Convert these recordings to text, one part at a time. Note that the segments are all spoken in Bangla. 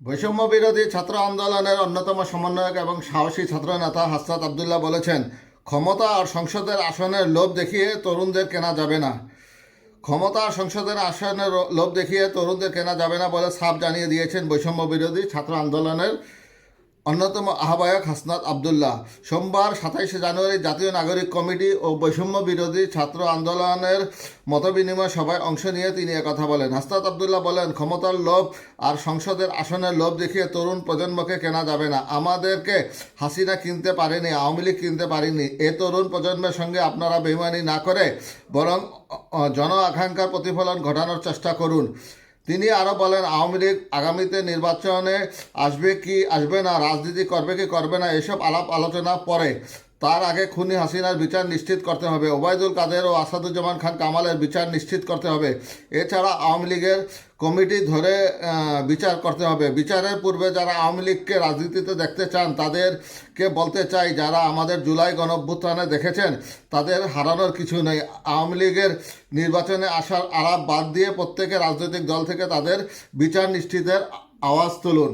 বৈষম্য বিরোধী ছাত্র আন্দোলনের অন্যতম সমন্বয়ক এবং সাহসী ছাত্র নেতা হাসরাত আবদুল্লাহ বলেছেন, ক্ষমতা আর সংসদের আসনের লোভ দেখিয়ে তরুণদের কেনা যাবে না। ক্ষমতা আর সংসদের আসনের লোভ দেখিয়ে তরুণদের কেনা যাবে না বলে সাপ জানিয়ে দিয়েছেন বৈষম্য বিরোধী ছাত্র আন্দোলনের অন্যতম আহ্বায়ক হাসনাত আবদুল্লাহ। সোমবার সাতাইশে জানুয়ারি জাতীয় নাগরিক কমিটি ও বৈষম্য বিরোধী ছাত্র আন্দোলনের মতবিনিময় সভায় অংশ নিয়ে তিনি একথা বলেন। হাসনাত আবদুল্লাহ বলেন, ক্ষমতার লোভ আর সংসদের আসনের লোভ দেখিয়ে তরুণ প্রজন্মকে কেনা যাবে না। আমাদেরকে হাসিনা কিনতে পারেনি, আওয়ামী লীগ কিনতে পারেনি। এ তরুণ প্রজন্মের সঙ্গে আপনারা বেমানি না করে বরং জন আকাঙ্ক্ষার প্রতিফলন ঘটানোর চেষ্টা করুন। তিনি আরও বলেন, আওয়ামী লীগ আগামীতে নির্বাচনে আসবে কি, আসবে না, রাজনীতি করবে কি করবে না, এসব আলাপ আলোচনা পরে তার আগে খুনি হাসিনার বিচার নিশ্চিত করতে হবে। ওবায়দুল কাদের ও আসাদুজ্জামান খান কামালের বিচার নিশ্চিত করতে হবে। এছাড়া আওয়ামী লীগের কমিটি ধরে বিচার করতে হবে। বিচারের পূর্বে যারা আওয়ামী লীগকে রাজনীতিতে দেখতে চান, তাদেরকে বলতে চাই, যারা আমাদের জুলাই গণঅভ্যুত্থানে দেখেছেন, তাদের হারানোর কিছু নেই। আওয়ামী লীগের নির্বাচনে আসার আলাপ বাদ দিয়ে প্রত্যেকে রাজনৈতিক দল থেকে তাদের বিচার নিশ্চিতের আওয়াজ তুলুন।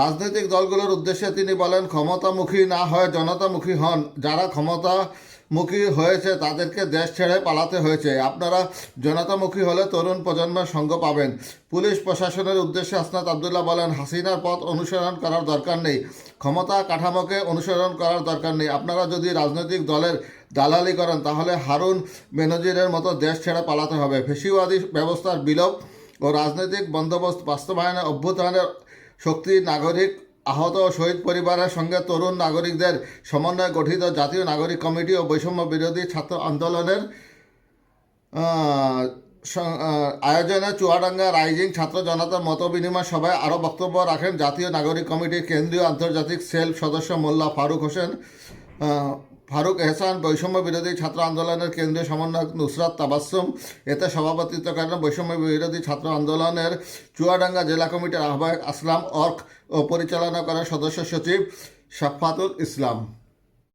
রাজনৈতিক দলগুলোর উদ্দেশ্যে তিনি বলেন, ক্ষমতামুখী না হয়ে জনতামুখী হন। যারা ক্ষমতামুখী হয়েছে, তাদেরকে দেশ ছেড়ে পালাতে হয়েছে। আপনারা জনতামুখী হলে তরুণ প্রজন্মের সঙ্গ পাবেন। পুলিশ প্রশাসনের উদ্দেশ্যে আসনাত আবদুল্লাহ বলেন, হাসিনার পথ অনুসরণ করার দরকার নেই। ক্ষমতা কাঠামোকে অনুসরণ করার দরকার নেই। আপনারা যদি রাজনৈতিক দলের দালালি করেন, তাহলে হারুন বেনজিরের মতো দেশ ছেড়ে পালাতে হবে। ফেসিবাদী ব্যবস্থার বিলোপ ও রাজনৈতিক বন্দোবস্ত বাস্তবায়নে অভ্যুত্থানের শক্তি নাগরিক আহত ও শহীদ পরিবারের সঙ্গে তরুণ নাগরিকদের সমন্বয়ে গঠিত জাতীয় নাগরিক কমিটি ও বৈষম্য বিরোধী ছাত্র আন্দোলনের আয়োজনে চুয়াডাঙ্গা রাইজিং ছাত্র জনতার মত বিনিময় সভায় আরও বক্তব্য রাখেন জাতীয় নাগরিক কমিটির কেন্দ্রীয় আন্তর্জাতিক সেল সদস্য মোল্লা ফারুক হোসেন। ফারুক এহসান বৈষম্য বিরোধী ছাত্র আন্দোলনের কেন্দ্রীয় সমন্বয়ক নুসরাত তাবাসুম, এতে সভাপতিত্ব করেন বৈষম্য বিরোধী ছাত্র আন্দোলনের চুয়াডাঙ্গা জেলা কমিটির আহ্বায়ক আসলাম অর্ক ও পরিচালনা করেন সদস্য সচিব শাফাতুল ইসলাম।